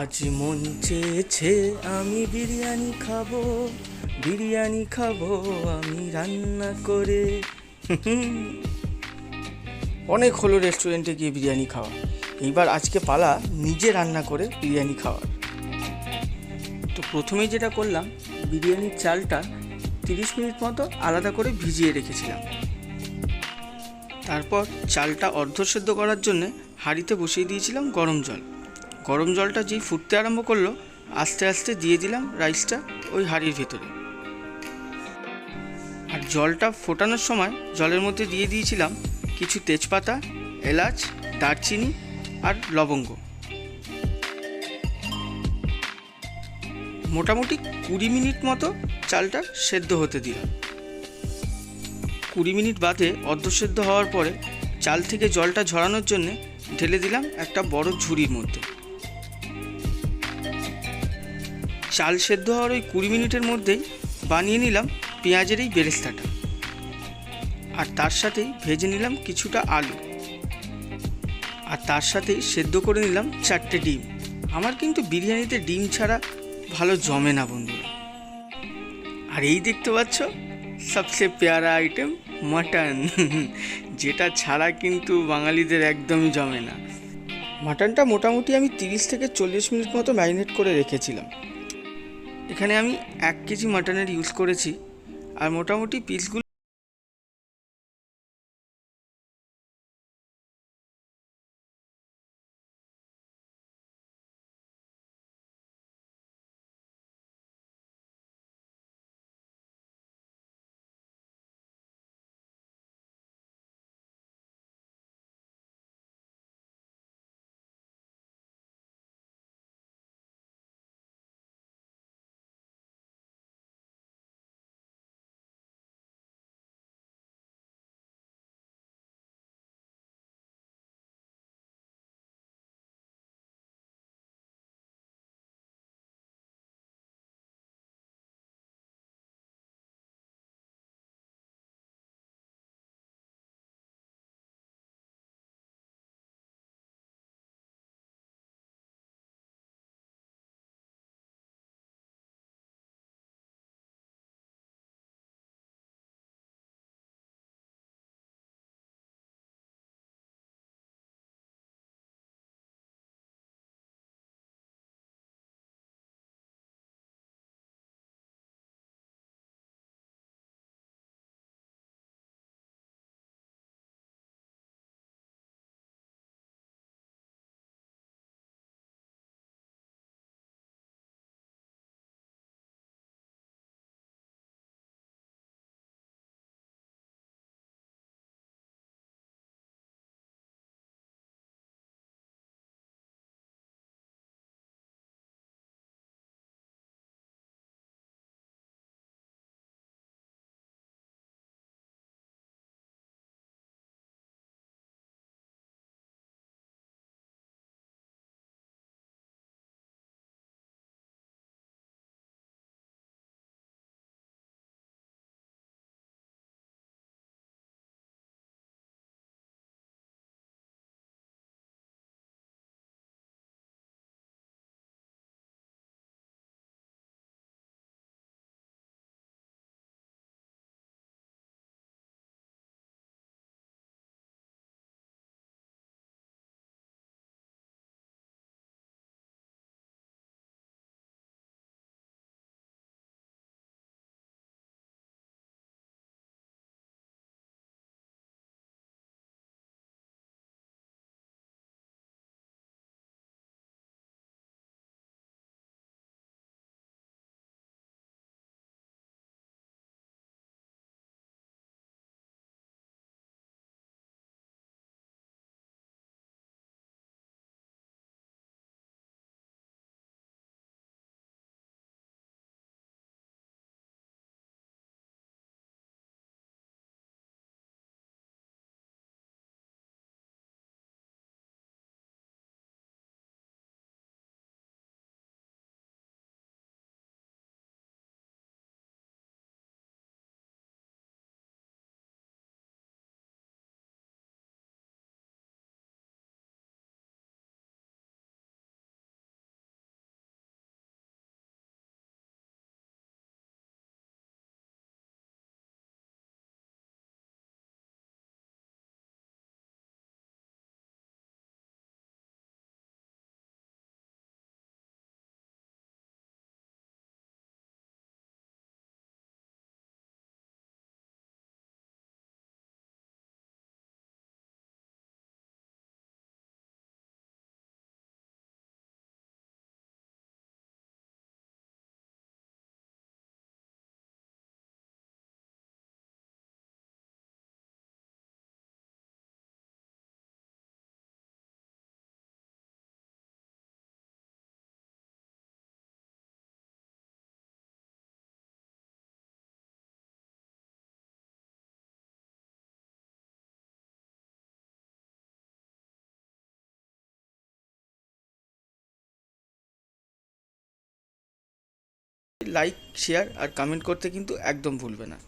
আজ মন চেয়েছে আমি বিরিয়ানি খাব বিরিয়ানি খাব, আমি রান্না করে। অনেক হলো রেস্টুরেন্টে গিয়ে বিরিয়ানি খাওয়া। এইবার আজকে পালা নিজে রান্না করে বিরিয়ানি খাওয়ার। তো প্রথমেই যেটা করলাম, বিরিয়ানির চালটা তিরিশ মিনিট মতো আলাদা করে ভিজিয়ে রেখেছিলাম। তারপর চালটা অর্ধ সেদ্ধ করার জন্য হাঁড়িতে বসিয়ে দিয়েছিলাম গরম জল। গরম জলটা যেই ফুটতে আরম্ভ করল, আস্তে আস্তে দিয়ে দিলাম রাইসটা ওই হাঁড়ির ভেতরে। আর জলটা ফোটানোর সময় জলের মধ্যে দিয়ে দিয়েছিলাম কিছু তেজপাতা, এলাচ, দারচিনি আর লবঙ্গ। মোটামুটি কুড়ি মিনিট মতো চালটা সেদ্ধ হতে দিলাম। কুড়ি মিনিট বাদে অর্ধসেদ্ধ হওয়ার পরে চাল থেকে জলটা ঝরানোর জন্য ঢেলে দিলাম একটা বড় ঝুড়ির মধ্যে। চাল সেদ্ধ হওয়ার ওই কুড়ি মিনিটের মধ্যেই বানিয়ে নিলাম পেঁয়াজের এই বেরেস্তাটা। আর তার সাথেই ভেজে নিলাম কিছুটা আলু। আর তার সাথেই সেদ্ধ করে নিলাম চারটে ডিম। আমার কিন্তু বিরিয়ানিতে ডিম ছাড়া ভালো জমে না, বন্ধুরা। আর এই দেখতে পাচ্ছ, সবচেয়ে পেয়ারা আইটেম মাটন যেটা ছাড়া কিন্তু বাঙালিদের একদমই জমে না। মাটনটা মোটামুটি আমি তিরিশ থেকে চল্লিশ মিনিট মতো ম্যারিনেট করে রেখেছিলাম। এখানে আমি এক কেজি মাটনের ইউজ করেছি আর মোটামুটি পিসগুলো লাইক শেয়ার আর কমেন্ট করতে কিন্তু একদম ভুলবে না।